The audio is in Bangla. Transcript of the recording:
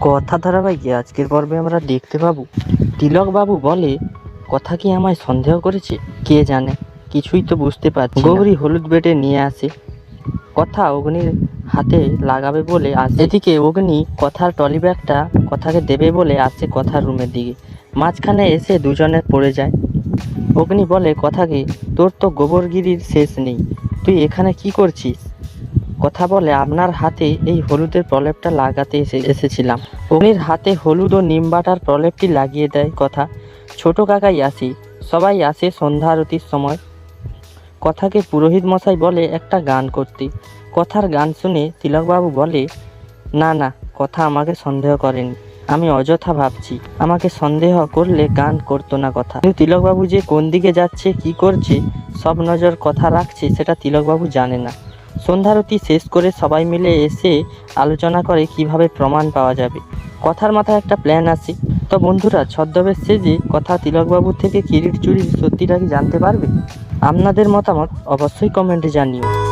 কথা ধারাবাহিকে আজকের পর্বে আমরা দেখতে পাবো। তিলক বাবু বলে, কথা কি আমায় সন্দেহ করেছে? কে জানে? কিছুই তো বুঝতে পারছি। গৌরী হলুদ বেটে নিয়ে আসে। কথা অগ্নির হাতে লাগাবে বলে আসে। এদিকে অগ্নি কথার টলি ব্যাগটা কথাকে দেবে বলে আসছে কথার রুমের দিকে। মাঝখানে এসে দুজনে পড়ে যায়। অগ্নি বলে, কথাকে, তোর তো গোবরগিরির শেষ নেই। তুই এখানে কি করছিস? কথা বলে আপনার হাতে এই হলুদের প্রলেপটা লাগাতে এসে এসেছিলাম। অগ্নির হাতে হলুদ ও নিম বাটার প্রলেপটি লাগিয়ে দেয় কথা, ছোট কাকাই আসি, সবাই আসে সন্ধ্যা আরতির সময়। কথাকে পুরোহিত মশাই বলে একটা গান করতে। কথার গান শুনে তিলকবাবু বলে, না না, কথা আমাকে সন্দেহ করেনি, আমি অযথা ভাবছি, আমাকে সন্দেহ করলে গান করতো না কথা। কিন্তু তিলকবাবু যে কোন দিকে যাচ্ছে, কি করছে, সব নজর কথা রাখছে, সেটা তিলকবাবু জানে না। সন্ধ্যারতি শেষ করে সবাই মিলে এসে আলোচনা করে কীভাবে প্রমাণ পাওয়া যাবে। কথার মাথায় একটা প্ল্যান আসে তো বন্ধুরা, ছদ্মবেশ সেজে কথা তিলকবাবুর থেকে কিরিট চুরির সত্যিটা কি জানতে পারবে? আপনাদের মতামত অবশ্যই কমেন্টে জানিও।